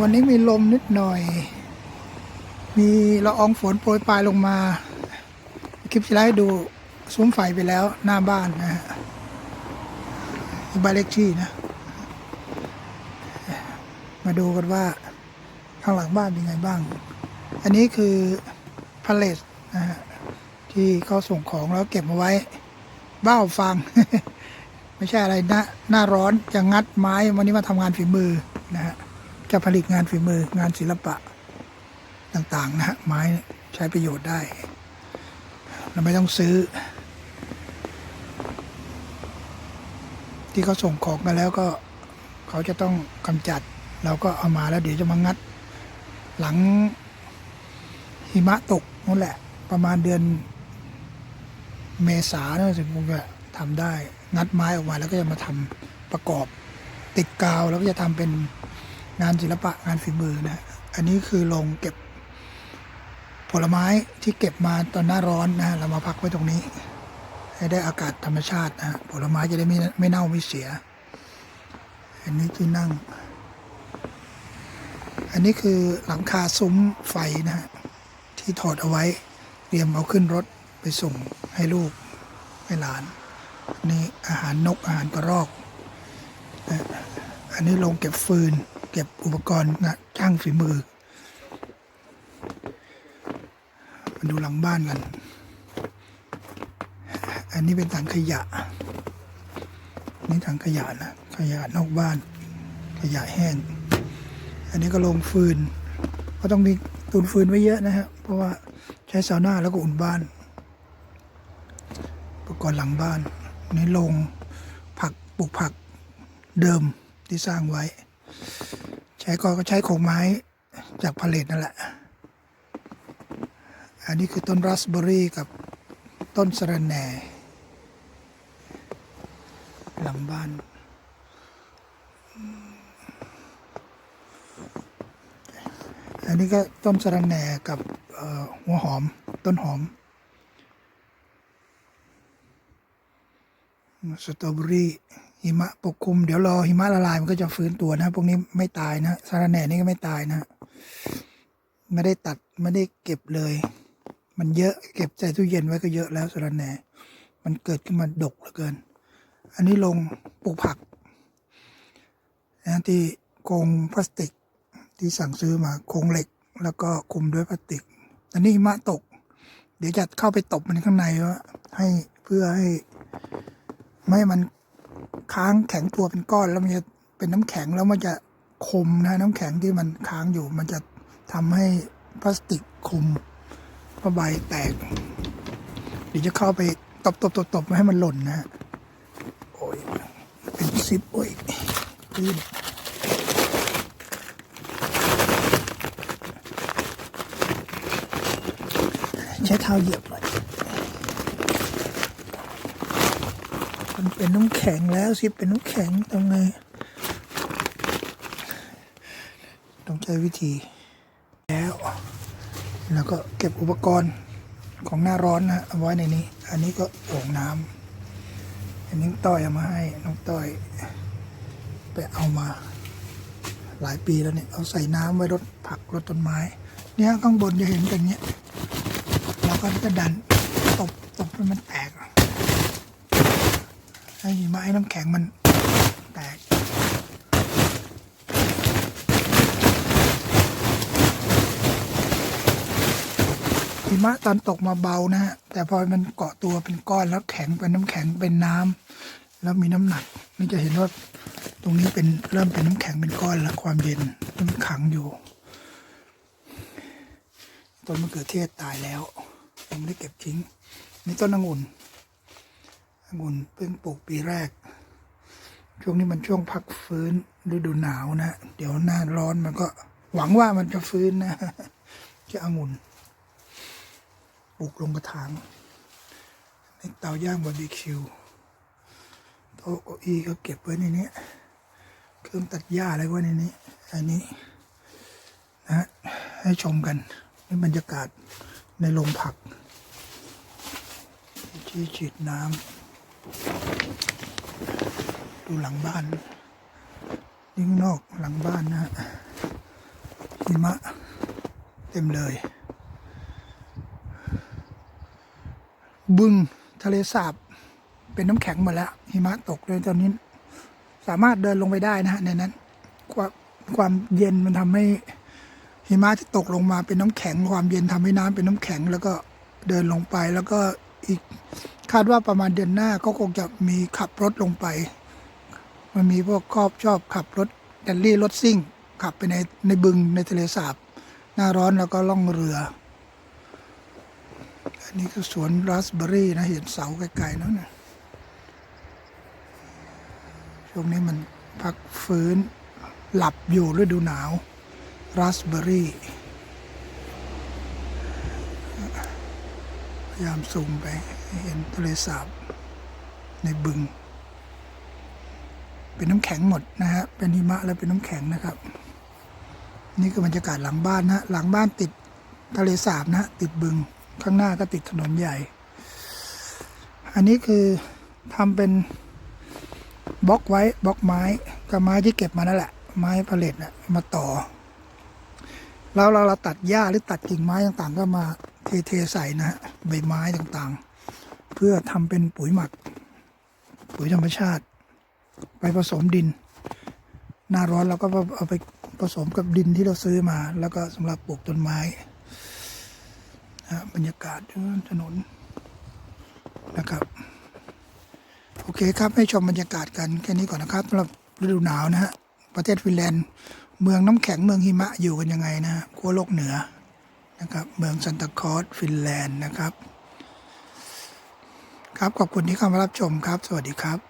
วันนี้มีลมนิดหน่อย มีละอองฝนโปรยปลายลงมา คลิปที่แล้วดูซุ้มไฟไปแล้วหน้าบ้านนะฮะบ้านเล็กที่นะ มาดูกันว่าข้างหลังบ้านเป็นไงบ้าง อันนี้คือพาเลสนะฮะที่เขาส่งของแล้วเก็บมาไว้ บ้าฟัง ไม่ใช่อะไรหน้าหน้าร้อนจะงัดไม้วันนี้มาทำงานฝีมือ จะผลิตงานฝีมืองานศิลปะต่างๆนะฮะไม้ใช้ประโยชน์ได้ เราไม่ต้องซื้อ ที่เขาส่งของมาแล้วก็เขาจะต้องกำจัด เราก็เอามาแล้วเดี๋ยวจะมางัด หลังหิมะตกนั่นแหละ ประมาณเดือนเมษาเนี่ยถึงคงจะทำได้ งัดไม้ออกมาแล้วก็จะมาทำประกอบติดกาวแล้วก็จะทำเป็น งานศิลปะงานฝีมือนะอันนี้คือลงเก็บผลไม้ที่เก็บมาตอนหน้าร้อนนะเรามาพักไว้ตรงนี้ ให้ได้อากาศธรรมชาตินะผลไม้จะได้ไม่ไม่เน่าไม่เสีย อันนี้ที่นั่ง อันนี้คือหลังคาซุ้มไฟนะฮะที่ถอดเอาไว้เตรียมเอาขึ้นรถไปส่งให้ลูกให้หลานอันนี่อาหารนกอาหารกระรอกนะอันนี้ลงเก็บฟืน เก็บอุปกรณ์นะช่างฝีมือมาดูหลังบ้านกัน อันนี้เป็นถังขยะ นี่ถังขยะนะขยะนอกบ้าน ขยะแห้ง อันนี้ก็ลงฟืน ก็ต้องมีตุนฟืนไว้เยอะนะฮะ เพราะว่าใช้ซาวน่าแล้วก็อุ่นบ้านอุปกรณ์หลังบ้านนนี้ลงผักปลูกผักเดิมที่สร้างไว้ ช้กอก็ใช้โครงไม้จากพาเลตนั่นแหละ อันนี้คือต้นราสเบอรี่กับต้นสะระแหน่หลังบ้านอันนี้ก็ต้นสะระแหน่กับหัวหอมต้นหอม สตรอเบอรี่ หิมะปกคลุม เดี๋ยวรอหิมะละลายมันก็จะฟื้นตัวนะ พวกนี้ไม่ตายนะสะรแหน่นี่ก็ไม่ตายนะ ไม่ได้ตัดไม่ได้เก็บเลย มันเยอะเก็บใส่ตู้เย็นไว้ก็เยอะแล้วสะรแหน่ มันเกิดขึ้นมาดกเหลือเกิน อันนี้ลงปลูกผักนะที่กรงพลาสติกที่สั่งซื้อมาโครงเหล็ก แล้วก็คุมด้วยพลาสติก อันนี้หิมะตก เดี๋ยวจะเข้าไปตบมันข้างในว่าให้เพื่อให้ไม่มัน ค้างแข็งตัวเป็นก้อนแล้วมันจะเป็นน้ำแข็งแล้วมันจะคมนะน้ำแข็งที่มันค้างอยู่ มันจะทำให้พลาสติกคุมผ้าใบแตกเดี๋ยวจะเข้าไปตบตบตบตบไม่ให้มันหล่นนะฮะโอ้ยเป็นซิปโอ้ยลื่นใช้เท้าเหยียบหน่อยมัน เป็นน้ำแข็งแล้วซิเป็นน้ำแข็งทำไงต้องใช้วิธีแล้ว แล้วก็เก็บอุปกรณ์ของหน้าร้อนนะเอาไว้ในนี้ อันนี้ก็โอ่งน้ำอันนี้ต้อยเอามาให้น้องต้อย ไปเอามา หลายปีแล้วเนี่ยเอาใส่น้ำไว้รดผักรดต้นไม้ เนี่ยข้างบนจะเห็นเป็นเนี้ยเราก็จะดันตบตบให้มันแตก ให้หิมะให้น้ำแข็งมันแตกหิมะตอนตกมาเบานะฮะแต่พอมันเกาะตัวเป็นก้อนแล้วแข็งเป็นน้ำแข็งเป็นน้ำแล้วมีน้ำหนักนี่จะเห็นว่าตรงนี้เป็นเริ่มเป็นน้ำแข็งเป็นก้อนแล้วความเย็นมันขังอยู่ต้นมะเขือเทศตายแล้วยังไม่ได้เก็บทิ้งนี่ต้นองุ่น องุ่นเพิ่งปลูกปีแรก ช่วงนี้มันช่วงพักฟื้นฤดูหนาวนะ เดี๋ยวหน้าร้อนมันก็หวังว่ามันจะฟื้นนะ จะองุ่นปลูกลงกระถางในเตาย่างบาร์บีคิวโต๊ะเก้าอี้ก็เก็บไว้ในนี้เครื่องตัดหญ้าอะไรไว้ในนี้ อันนี้นะฮะให้ชมกันนี่บรรยากาศในโรงผัก ที่ฉีดน้ำ ดูหลังบ้านนี่งนอกหลังบ้านนะฮะหิมะเต็มเลย บึงทะเลสาบเป็นน้ำแข็งหมดแล้ว หิมะตกเลยตอนนี้ สามารถเดินลงไปได้นะฮะในนั้นความความเย็นมันทำให้หิมะที่ตกลงมาเป็นน้ำแข็ง ความเย็นทำให้น้ำเป็นน้ำแข็ง แล้วก็เดินลงไปแล้วก็อีกคาดว่าประมาณเดือนหน้าก็คงจะมีขับรถลงไป มันมีพวกครอบชอบขับรถแดลลี่รถซิ่ง ขับไปในในบึงในทะเลสาบ หน้าร้อนแล้วก็ล่องเรือ อันนี้ก็สวนราสเบอร์รี่นะเห็นเสาไกลๆแล้วนะช่วงนี้มันพักฟื้นหลับอยู่ฤดูหนาวราสเบอร์รี่พยายามซูมไปเห็นทะเลสาบในบึง เป็นน้ำแข็งหมดนะฮะเป็นหิมะแล้วเป็นน้ำแข็งนะครับ นี่คือบรรยากาศหลังบ้านนะหลังบ้านติดทะเลสาบนะติดบึงข้างหน้าก็ติดถนนใหญ่ อันนี้คือทำเป็นบล็อกไว้บล็อกไม้กับไม้ที่เก็บมานั่นแหละ ไม้ผลิตนะมาต่อแล้วเราเราตัดหญ้าหรือตัดกิ่งไม้ต่างๆ ก็มาเทเทใส่นะฮะใบไม้ต่างๆ เพื่อทำเป็นปุ๋ยหมัก ปุ๋ยธรรมชาติ ไปผสมดิน หน้าร้อนเราก็เอาไปผสมกับดินที่เราซื้อมา แล้วก็สำหรับปลูกต้นไม้นะบรรยากาศถนนนะครับ โอเคครับให้ชมบรรยากาศกันแค่นี้ก่อนนะครับสำหรับฤดูหนาวนะฮะประเทศฟินแลนด์ เมืองน้ำแข็งเมืองหิมะอยู่กันยังไงนะฮะขั้วโลกเหนือนะครับ เมืองซันตาคอสฟินแลนด์นะครับ ครับขอบคุณที่เข้ามารับชมครับ สวัสดีครับ